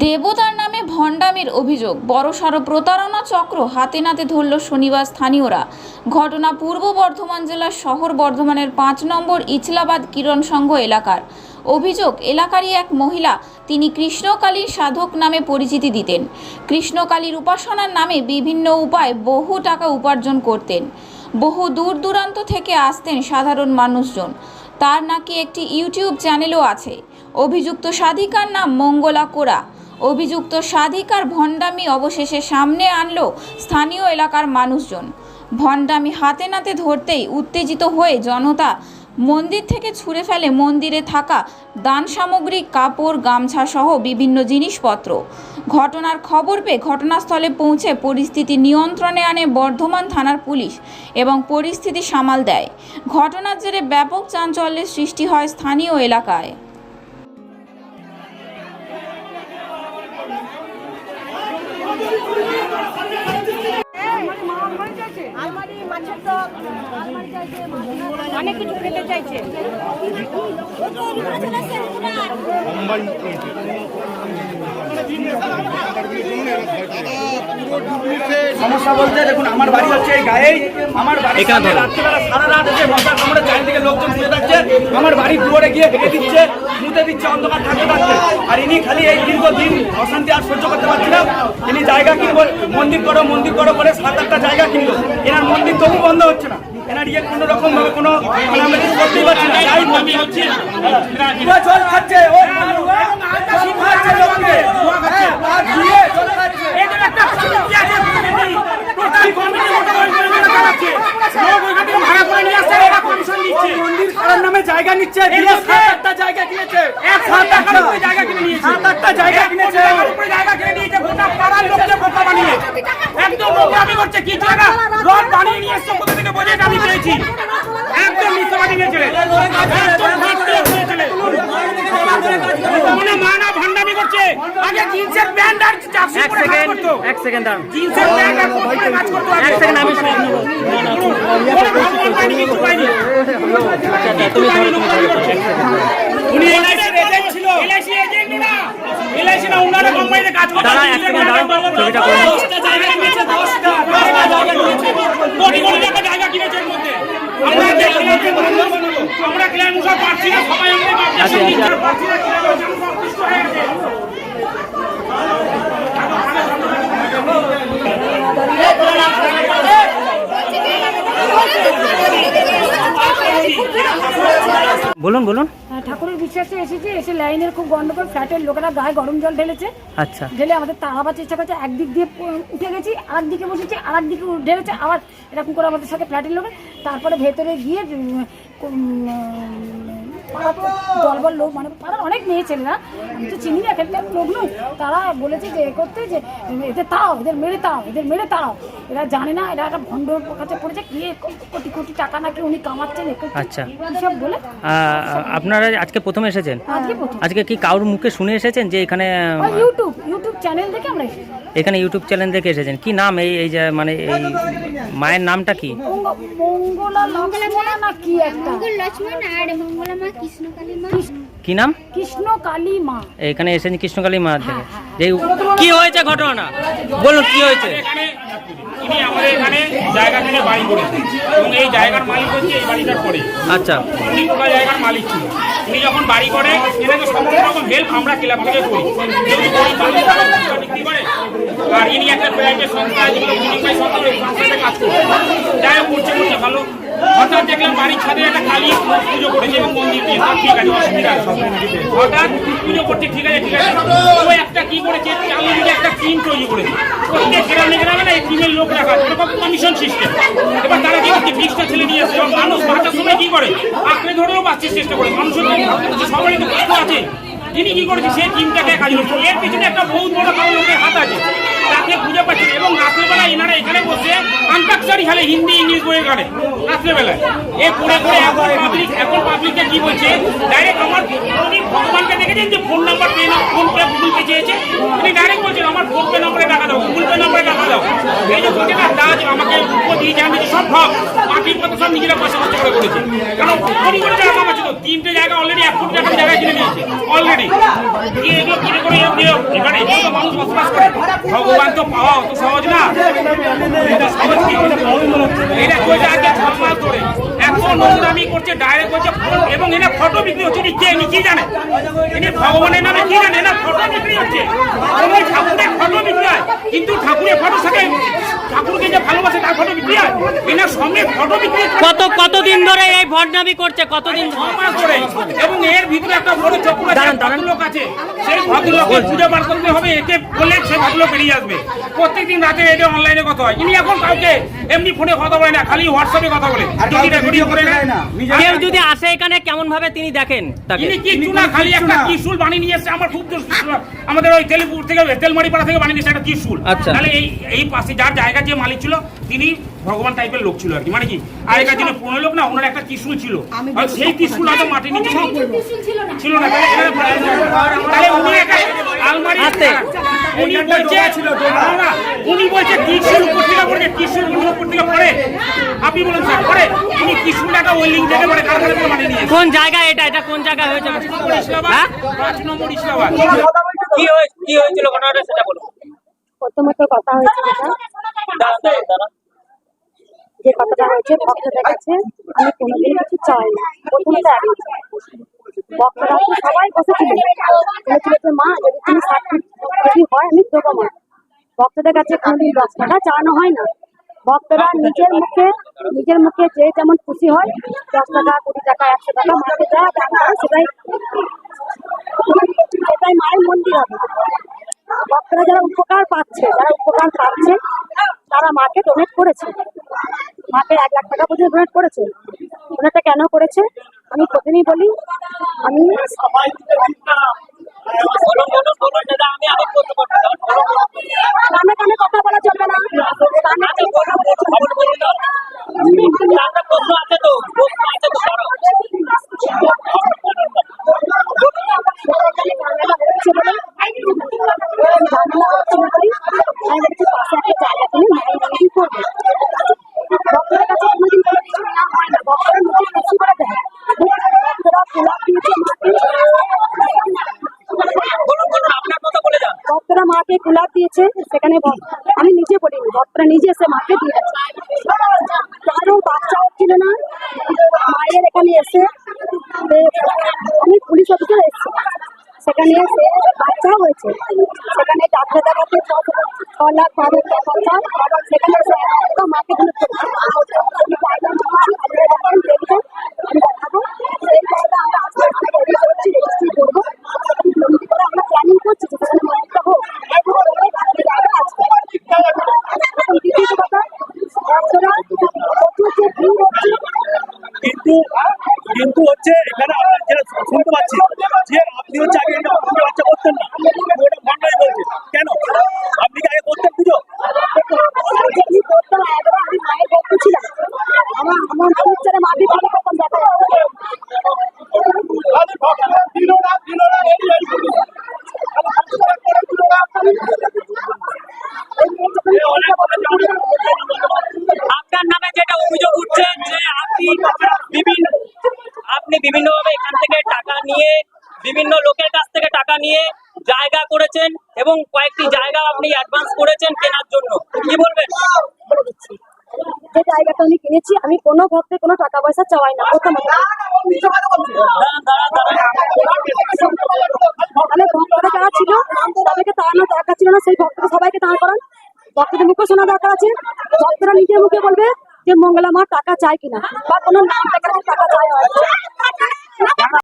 দেবতার নামে ভণ্ডামির অভিযোগ। বড়সড় প্রতারণা চক্র হাতে নাতে ধরল শনিবার স্থানীয়রা। ঘটনা পূর্ব বর্ধমান জেলার শহর বর্ধমানের পাঁচ নম্বর ইছলাবাদ কিরণ সংঘ এলাকার। অভিযোগ, এলাকারই এক মহিলা তিনি কৃষ্ণকালীর সাধক নামে পরিচিতি দিতেন। কৃষ্ণকালীর উপাসনার নামে বিভিন্ন উপায় বহু টাকা উপার্জন করতেন। বহু দূর দূরান্ত থেকে আসতেন সাধারণ মানুষজন। তার নাকি একটি ইউটিউব চ্যানেলও আছে। অভিযুক্ত সাধিকার নাম মঙ্গলা কোরা। অভিযুক্ত স্বাধিকার ভণ্ডামি অবশেষে সামনে আনল স্থানীয় এলাকার মানুষজন। ভণ্ডামি হাতে নাতে ধরতেই উত্তেজিত হয়ে জনতা মন্দির থেকে ছুঁড়ে ফেলে মন্দিরে থাকা দান সামগ্রী, কাপড় গামছা সহ বিভিন্ন জিনিসপত্র। ঘটনার খবর পেয়ে ঘটনাস্থলে পৌঁছে পরিস্থিতি নিয়ন্ত্রণে আনে বর্ধমান থানার পুলিশ এবং পরিস্থিতি সামাল দেয়। ঘটনার জেরে ব্যাপক চাঞ্চল্যের সৃষ্টি হয় স্থানীয় এলাকায়। অনেক কিছু খেতে চাইছে। সমস্যা বলতে দেখুন আমার বাড়ি হচ্ছে এই গায়েই। আমার বাড়ি রাত্রিবেলা সারা রাত এসে মশা কামড়ে চারিদিকে লোকজন শুয়ে থাকছে। আমার বাড়ির দুয়ারে গিয়ে হেঁটে দিচ্ছে মুতে দিচ্ছে অন্ধকার থাকতে থাকতে। আর ইনি খালি এই দীর্ঘ দিন অশান্তি আর সহ্য করতে পারছি না। ইনি জায়গা কিনবো মন্দির করো মন্দির করো করে সাত আটটা জায়গা কিনলো। এনার মন্দির তবু বন্ধ হচ্ছে না। এনার ইয়ে কোনো রকম ভাবে কোনো আমরা কিছু করতেই পারছি না। যাই মন্দির হচ্ছে পুরো জল খাচ্ছে ও জল খাচ্ছে। লোককে হ্যাঁ, আর দিয়ে জল খাচ্ছে। মন্দির করার নামে জায়গা নিচ্ছে সাত আটটা জায়গা কিনেছে। এক সাত টাকার উপরে জায়গা কিনে নিয়েছে। সাত আটটা জায়গা কিনেছে। উপরে জায়গা কিনে নিয়েছে গোটা পাড়ার লোককে বোকা বানিয়ে। একদম করছে কি জায়গা রড বানিয়ে নিয়ে এসছে কোথা থেকে বোঝে আমি পেয়েছি। একদম মিথ্যাবাদী নিয়ে চলে একদম মিথ্যে চলে মনে মানা ভণ্ডামি করছে। আগে জিন্সের প্যান্ট আর চাকরি করে কাজ করতো। এক সেকেন্ড দাঁড়ান। জিন্সের প্যান্ট আর কোট পরে কাজ করতো। এক সেকেন্ড আমি সব নেব। তুমি তুমি উনি আমরা আমরা ক্লায়েন্ট সব পাচ্ছি না, সবাই আমাদের পাচ্ছি না, আচ্ছা। আমরা পাচ্ছি না, ক্লায়েন্ট হচ্ছে আমরা অতিষ্ঠ হয়ে গেছে। বলুন বলুন। ঠাকুরের বিশ্বাসে এসেছে এসে লাইনের খুব গন্ডগোল ফ্ল্যাটের লোকেরা গায়ে গরম জল ঢেলেছে। আচ্ছা। ঢেলে আমাদের তা তাড়াবার চেষ্টা করছে একদিক দিয়ে উঠে গেছি আর দিকে বসেছি আর দিকে ঢেলেছে আবার এরকম করে আমাদের সাথে ফ্ল্যাটের লোকে। তারপরে ভেতরে গিয়ে দলবল লোক মানে পাড়ার অনেক মেয়ে ছেলেরা আমি তো চিনি না এখানকার লোক নয়। তারা বলেছে যে এ করতে যে এদের তাও এদের মেরে তাও এদের মেরে তাও। এরা জানে না এরা একটা ভণ্ডর কাছে পড়েছে কি কোটি কোটি টাকা নাকি উনি কামাচ্ছেন আচ্ছা। এসব বলে আপনারা আজকে প্রথমে এসেছেন? আজকে কি কারোর মুখে শুনে এসেছেন যে এখানে ইউটিউব ইউটিউব চ্যানেল দেখে আমরা এখানে ইউটিউব চ্যানেল দেখে এসেছেন? কি নাম এই এই যে মানে এই মায়ের নামটা কি? মঙ্গ- মঙ্গলা লক্ষ্মণা না কি একটা? মঙ্গল লক্ষ্মণ আর মঙ্গলা মা কি নাম? কৃষ্ণ কালী মা। এখানে এসেছেন কৃষ্ণকালী মা থেকে। যে কি হয়েছে ঘটনা? বলুন কি হয়েছে? এখানে আমাদের এখানে জায়গা কিনে বাড়ি করেছে এবং এই জায়গার মালিক হচ্ছে এই বাড়িটার পরে। আচ্ছা। উনি গোটা জায়গার মালিক ছিল। উনি যখন বাড়ি করে এনাকে সমস্ত রকম হেল্প আমরা ক্লাব থেকে করি। যেহেতু গরিব মানুষ তারা ফুচকা বিক্রি করে আর ইনি একটা হঠাৎ দেখলাম বাড়ির ছাদে একটা কালী পুজো করেছে এবং মন্দির দিয়ে। ঠিক আছে, অসুবিধা হঠাৎ পুজো করছে ঠিক আছে ঠিক আছে। ও একটা কি করেছে একটা টিম তৈরি করেছে। প্রত্যেক গ্রামে গ্রামে না এই টিমের লোক রাখা এরকম কমিশন সিস্টেম এবার তারা কি করছে বিশটা ছেলে নিয়ে আসছে। মানুষ বাঁচার সময় কি করে? আঁকড়ে ধরেও বাঁচার চেষ্টা করে। মানুষের তো সবারই তো আছে। তিনি কি করেছে, সেই টিমটাকে কাজ করছে। এর পিছনে একটা বহুত বড় কারও লোকের হাত আছে। তাকে খুঁজে পাচ্ছে না। এবং রাত্রেবেলা এনারা এখানে বসে আন্তাক্ষরি খেলে হিন্দি, ইংলিশ বইয়ে গানে। রাত্রেবেলায়। এ পড়ে করে এখন পাবলিক এখন পাবলিককে কি বলছে? ডাইরেক্ট আমার উনি ভগবানকে দেখেছেন যে ফোন নাম্বার পে না ফোন করে গুগল পে চেয়েছে। উনি ডাইরেক্ট বলছেন, আমার ফোন পে নম্বরে টাকা দাও, গুগল পে নম্বরে টাকা দাও। এই যে প্রতিটা দাজ আমাকে উপর দিয়ে জানিয়েছে সব ভাব পার্টি জিনিসপত্র সব নিজেরা পয়সা খরচা করে করেছে। কারণ কোটি কোটি টাকা কামাচ্ছে তো তিনটে জায়গা অলরেডি এক কোটি টাকার জায়গায় কিনে নিয়েছে অলরেডি এরকম দিয়ে এগুলো করে ভগবান তো পাওয়া অত সহজ না। এটা সহজ কি আজকে করছে ডাইরেক্ট করছে এবং এনে ফটো বিক্রি হচ্ছে। কে? এনি কি জানে? এনে ভগবানের নামে কি জানে? না ফটো বিক্রি হচ্ছে। ফটো কিন্তু ঠাকুরের ফটোর সাথে ঠাকুরকে যে ভালোবাসে তার ফটো বিক্রি হয়? এনার সঙ্গে ফটো বিক্রি কত কতদিন ধরে এই ভণ্ডামি করছে? কতদিন ধরে? এবং এর ভিতরে একটা বড় চক্র আছে দাঁড়ান, দাঁড়ান। আছে। সেই ভদ্রলোকের খুঁজে বার করতে হবে। একে বললে সেই ভদ্রলোক বেরিয়ে আসবে। প্রত্যেকদিন রাতে এটা অনলাইনে কথা হয়। ইনি এখন কাউকে এমনি ফোনে কথা বলে না খালি হোয়াটসঅ্যাপে কথা বলে। যদি রেকর্ডিং করে না দেয় না। নিজের- কেউ যদি আসে এখানে কেমন ভাবে তিনি দেখেন তাকে? ইনি কিচ্ছু না খালি একটা। ত্রিশুল বানিয়ে নিয়ে এসছে। আমার খুব আমাদের ওই তেলপুর থেকে তেলমারি পাড়া থেকে বানিয়ে নিয়েছে একটা ত্রিশুল। আচ্ছা। তাহলে এই এই পাশে যার জায়গা যে মালিক ছিল তিনি ভগবান টাইপের লোক ছিল আর কি। মানে কি? আগেকার দিনে পুরনো লোক না ওনার একটা ত্রিশুল ছিল। আর সেই ত্রিশুল হয়তো মাটি নিচে ছিল না। তাহলে উনি একটা আলমারি হাতে। উনি বলছে না, না, উনি বলছে ত্রিশুল উপর থেকে পড়ে ত্রিশুল উপর থেকে পড়ে। আপনি বলুন স্যার পড়ে। উনি ত্রিশুল একটা থেকে পড়ে কারখানা থেকে বানিয়ে নিয়েছে কোন জায়গা এটা? এটা কোন জায়গা হয়েছে? ইসলামাবাদ হ্যাঁ? পাঁচ নম্বর ইসলামাবাদ কি হয়ে কি হয়েছিল ঘটনাটা সেটা বলুন। প্রথমত কথা হয়েছে যেটা যে কথাটা হয়েছে ভক্তদের কাছে আমি কোনোদিন কিছু চাই একই ভক্তরা তো সবাই বসেছিলেন বলেছিল মা, যদি তুমি ষাট হয়, আমি দেবো মা। ভক্তদের কাছে কোনোদিন দশ টাকা চাওয়ানো হয় না। ভক্তরা নিজের মুখে নিজের মুখে যে যেমন খুশি হয়, দশ টাকা, কুড়ি টাকা, একশো টাকা মাকে যা সেটাই সেটাই মায়ের মন্দির হবে। ভক্তরা যারা উপকার পাচ্ছে, যারা উপকার পাচ্ছে তারা মাকে ডোনেট করেছে। মাকে এক লাখ টাকা পর্যন্ত ডোনেট করেছে। ডোনেটটা কেন করেছে? আমি প্রথমেই বলি, আমি কানে কথা বলা চলবে না। ঝামেলা হচ্ছে বলে ঝামেলা হচ্ছে না বলে আমি বলেছি পাশে একটা জায়গা কিনে মায়ের মন্দির করব ভক্তদের কাছে কোনোদিন কোনো কিছু নেওয়া হয় না ভক্তরা নিজে খুশি করে দেয় ভক্তরা পোলাপ দিয়েছে ভক্তরা মাকে গোলাপ দিয়েছে, সেখানে আমি নিজে বলিনি ভক্তরা নিজে এসে মাকে দিয়েছে কারও বাচ্চা হচ্ছিল না, মায়ের এখানে এসে আমি পুলিশ অফিসার এসেছি। সেখানে এসে বাচ্চাও হয়েছে। সেখানে ডাক্তার দেখাতে ছ লাখ বারো লাখ সেখানে এসে মাকে ধরে করেছে আমি guideline দিচ্ছি, আপনারা যখন দেখবেন আমি দেখাবো সেই জায়গা আমরা আস্তে আস্তে রেডি করছি রেজিস্ট্রি করব মন্দির করে আমরা প্ল্যানিং করছি যে সেখানে মন্দিরটা হোক এখনও অনেক আস্তে জায়গা আছে এখন দ্বিতীয় কথা ভক্তরা প্রচুর যে ভিড় হচ্ছে কিন্তু কিন্তু হচ্ছে এখানে আমরা যেটা শুনতে পাচ্ছি যে আপনি হচ্ছে আগে এটা পুজো বাচ্চা করতেন না ওটা ভণ্ডাই বলছে কেন আপনি কি আগে করতেন পুজো যেমনি করতাম একবার আমি মায়ের ভক্ত ছিলাম আমার আমার মনে হচ্ছে মাটি ভালো করতাম দেখা আপনার নামে যেটা অভিযোগ উঠছে যে আপনি বিভিন্ন আপনি বিভিন্নভাবে এখান থেকে টাকা নিয়ে বিভিন্ন লোকের কাছ থেকে টাকা নিয়ে জায়গা করেছেন এবং কয়েকটি জায়গা আপনি অ্যাডভান্স করেছেন কেনার জন্য কি বলবেন বলে দিচ্ছি যে জায়গাটা আমি কোনো ঘর থেকে ভক্তে কোনো টাকা পয়সা চাওয়াই না। প্রথম। মানে ভক্তরা যারা ছিল তাদেরকে তাড়ানোর দরকার ছিল না সেই ভক্তকে সবাইকে দাঁড় করান ভক্তদের মুখে শোনা দরকার আছে। ভক্তরা নিজের মুখে বলবে যে মঙ্গলা মা টাকা চায় কিনা বা কোনো নাম